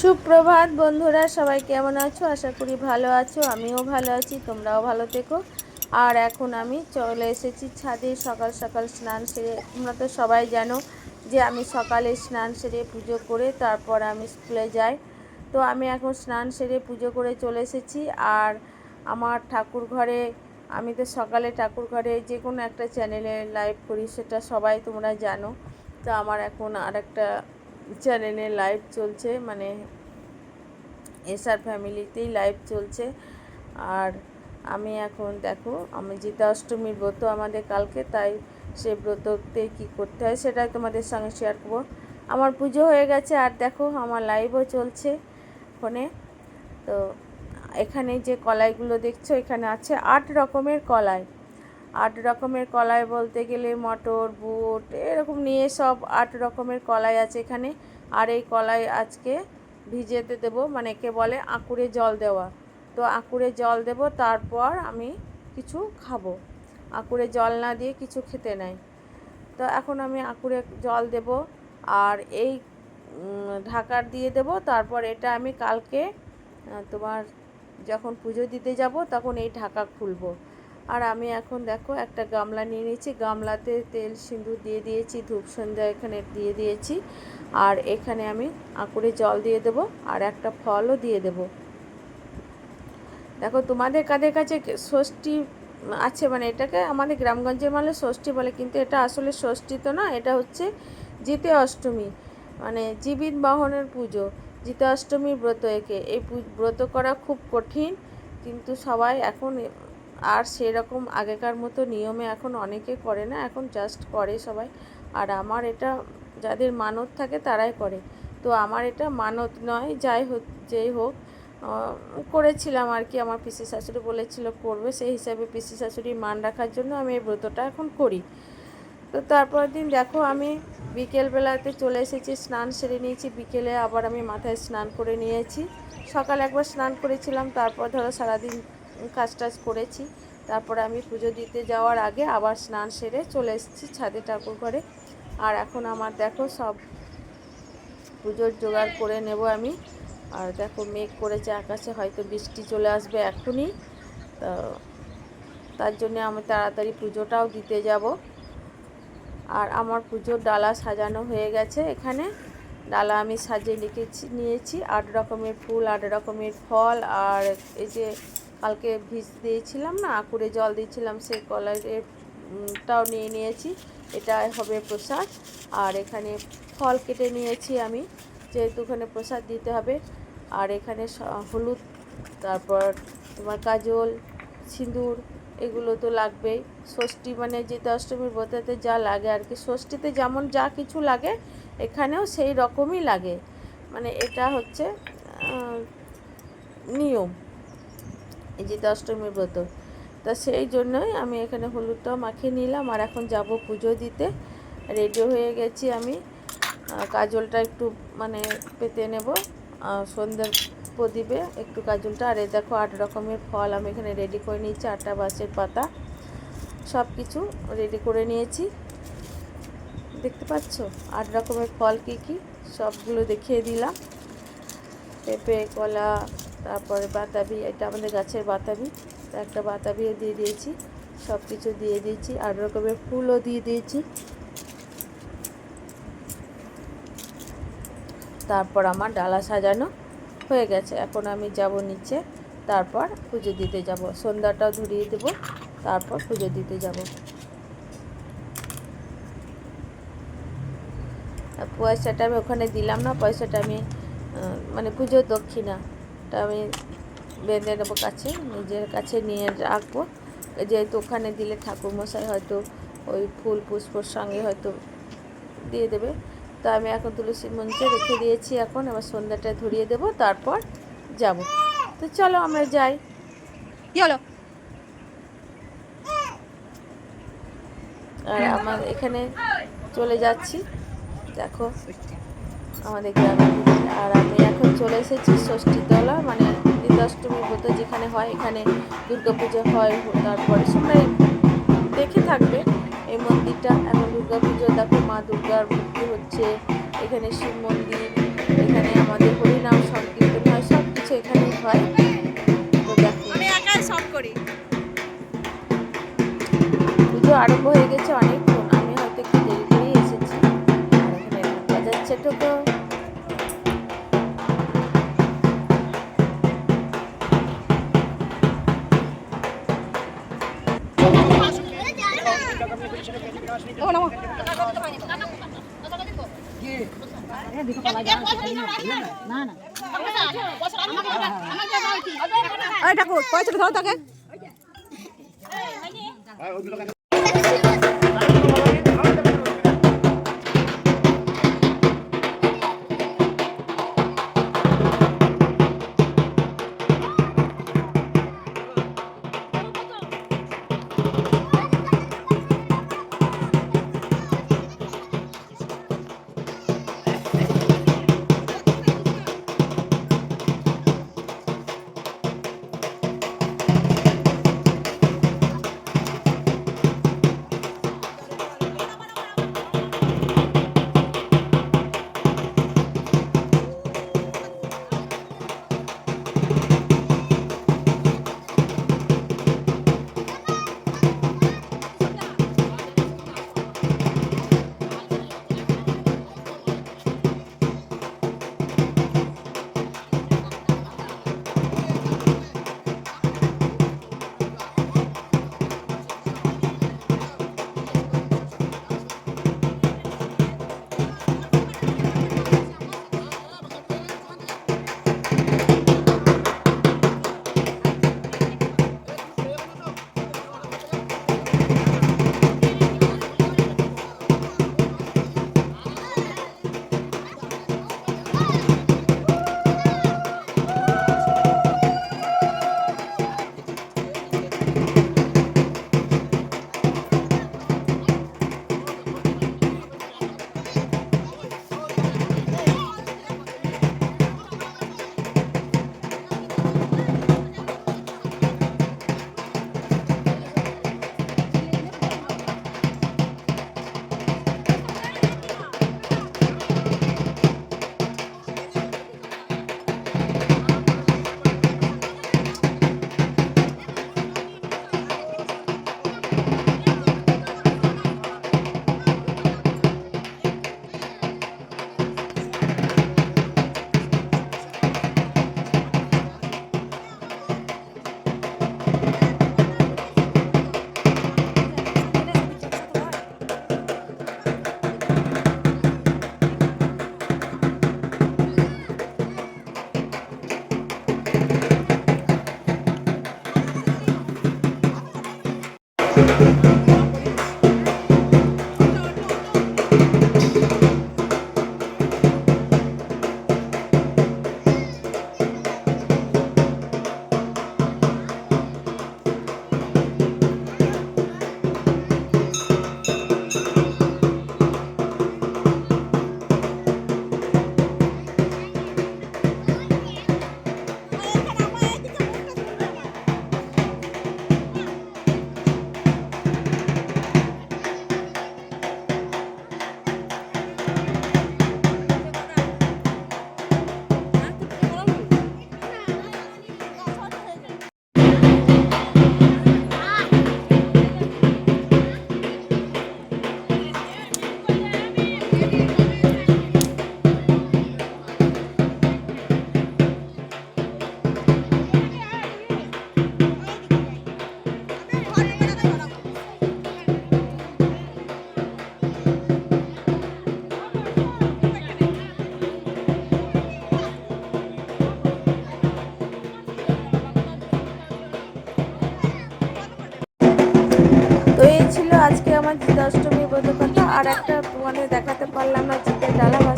সুপ্রভাত বন্ধুরা, সবাই কেমন আছো? আশা করি ভালো আছো, আমিও ভালো আছি, তোমরাও ভালো থেকো। আর এখন আমি চলে এসেছি ছাদে, সকাল সকাল স্নান সেরে। তোমরা তো সবাই জানো যে আমি সকালে স্নান সেরে পুজো করে তারপর আমি স্কুলে যাই। তো আমি এখন স্নান সেরে পুজো করে চলে এসেছি। আর আমার ঠাকুর ঘরে, আমি তো সকালে ঠাকুর ঘরে যে কোনো একটা চ্যানেলে লাইভ করি, সেটা সবাই তোমরা জানো। তো আমার এখন আর একটা চ্যানেলে লাইভ চলছে মানে এসআর ফ্যামিলিতেই লাইভ চলছে। আর আমি এখন দেখো, আমি জিতা অষ্টমীর ব্রত আমাদের কালকে, তাই সে ব্রততে কি করতে হয় সেটাই তোমাদের সঙ্গে শেয়ার করব। আমার পুজো হয়ে গেছে, আর দেখো আমার লাইভও চলছে ফোনে তো এখানে যে কলাইগুলো দেখছ, এখানে আছে আট রকমের কলাই। আট রকমের কলাই বলতে গেলে মটর, বুট, এরকম নিয়ে সব আট রকমের কলাই আছে এখানে। আর এই কলাই আজকে ভিজেতে দেবো মানে কে বলে আঁকুড়ে জল দেওয়া। তো আঁকুড়ে জল দেব, তারপর আমি কিছু খাব। আঁকুড়ে জল না দিয়ে কিছু খেতে নাই। তো এখন আমি আঁকুড়ে জল দেব, আর এই ঢাকার দিয়ে দেব। তারপর এটা আমি কালকে তোমার যখন পুজো দিতে যাব, তখন এই ঢাকা খুলবো। আর আমি এখন দেখো একটা গামলা নিয়ে নিয়েছি। গামলাতে তেল সিঁদুর দিয়ে দিয়েছি, ধূপ সন্ধ্যা এখানে দিয়ে দিয়েছি। আর এখানে আমি আঁকুড়ে জল দিয়ে দেব আর একটা ফলও দিয়ে দেব। দেখো তোমাদের কাদের কাছে ষষ্ঠী আছে? মানে এটাকে আমাদের গ্রামগঞ্জের মানে ষষ্ঠী বলে, কিন্তু এটা আসলে ষষ্ঠী তো না, এটা হচ্ছে জিতে অষ্টমী। মানে জীবিত বাহনের পুজো, জিতে অষ্টমীর ব্রত একে। এই ব্রত করা খুব কঠিন, কিন্তু সবাই এখন আর সেরকম আগেকার মতো নিয়মে এখন অনেকে করে না, এখন জাস্ট করে সবাই। আর আমার এটা যাদের মানত থাকে তারাই করে। তো আমার এটা মানত নয়, যাই হোক, যেই হোক করেছিলাম আর কি। আমার পিসি শাশুড়ি বলেছিল, করবে সেই হিসাবে পিসি শাশুড়ির মান রাখার জন্য আমি এই ব্রতটা এখন করি। তো তারপর দিন দেখো, আমি বিকেলবেলাতে চলে এসেছি, স্নান সেরে নিয়েছি। বিকেলে আবার আমি মাথায় স্নান করে নিয়েছি। সকালে একবার স্নান করেছিলাম, তারপর ধরো সারাদিন কাজ টাজ করেছি। তারপরে আমি পুজো দিতে যাওয়ার আগে আবার স্নান সেরে চলে এসেছি ছাদে ঠাকুর ঘরে। আর এখন আমার দেখো সব পুজোর জোগাড় করে নেব আমি। আর দেখো মেঘ করেছে আকাশে, হয়তো বৃষ্টি চলে আসবে এখনই। তার জন্য আমি তাড়াতাড়ি পুজোটাও দিতে যাব। আর আমার পুজোর ডালা সাজানো হয়ে গেছে এখানে। ডালা আমি সাজিয়ে লিখেছি নিয়েছি। আট রকমের ফুল, আট রকমের ফল, আর এই যে কালকে ভিজ দিয়েছিলাম না আকুরে জল দিয়েছিলাম, সেই কলাইটাও নিয়ে নিয়েছি। এটা হবে প্রসাদ। আর এখানে ফল কেটে নিয়েছি আমি, যেহেতু ওখানে প্রসাদ দিতে হবে। আর এখানে হলুদ, তারপর তোমার কাজল, সিঁদুর, এগুলো তো লাগবেই। ষষ্ঠী মানে যেতে অষ্টমীর ব্রতাতে যা লাগে আর কি, ষষ্ঠীতে যেমন যা কিছু লাগে, এখানেও সেই রকমই লাগে। মানে এটা হচ্ছে নিয়ম। এই যে অষ্টমীর ব্রত। তা সেই জন্যই আমি এখানে হলুদটাও মাখিয়ে নিলাম আর এখন যাব পুজো দিতে। রেডি হয়ে গেছি আমি। কাজলটা একটু মানে পেতে নেব। সন্ধ্যের প্রদীপে একটু কাজলটা। আর এ দেখো আট রকমের ফল আমি এখানে রেডি করে নিয়েছি। আটটা বাসের পাতা সব কিছু রেডি করে নিয়েছি। দেখতে পাচ্ছ? আট রকমের ফল কী কী? সবগুলো দেখিয়ে দিলাম। পেঁপে, কলা তারপরে বাতাবি, এটা আমাদের গাছের বাতাবি, একটা বাতাবিও দিয়ে দিয়েছি সব কিছু দিয়ে দিয়েছি আর রকমের ফুলও দিয়ে দিয়েছি। তারপর আমার ডালা সাজানো হয়ে গেছে, এখন আমি যাব নিচে, তারপর পুজো দিতে যাব, সন্ধ্যাটাও ধরিয়ে দেব, তারপর পুজো দিতে যাব। পয়সাটা আমি ওখানে দিলাম না, পয়সাটা আমি মানে পুজোর দক্ষিণাটা আমি বেঁধে নেব কাছে নিজের কাছে নিয়ে রাখব। যেহেতু ওখানে দিলে ঠাকুরমশাই হয়তো ওই ফুল পুষ্পর সঙ্গে হয়তো দিয়ে দেবে। তো আমি এখন তুলসী মঞ্চে রেখে দিয়েছি এখন আবার সন্ধ্যাটা ধরিয়ে দেব তারপর যাব। তো চলো আমরা যাই। চলো আর আমার এখানে চলে যাচ্ছি। দেখো আমাদের গ্রামে আর আমি এখন চলে এসেছি ষষ্ঠীতলা মানে অষ্টমী ব্রত যেখানে হয় এখানে দুর্গাপুজো হয় তারপরে সবাই দেখে থাকবে এই মন্দিরটা। এখন দুর্গাপুজো দেখো মা দুর্গার মূর্তি হচ্ছে এখানে শিব মন্দির এখানে আমাদের হরিনাম সংকীর্তন হয় তো দেখো। আমি একাই সব করি। পুজো আরম্ভ হয়ে গেছে অনেকক্ষণ আমি হয়তো একটু দেরি করেই এসেছি। আর এখানে বাজাচ্ছে ঠাকুর পয়সাটা ধরো তাকে আমার জিতাষ্টমী ব্রত কথা আর একটা তোমাদের দেখাতে পারলাম না জিতে ডালা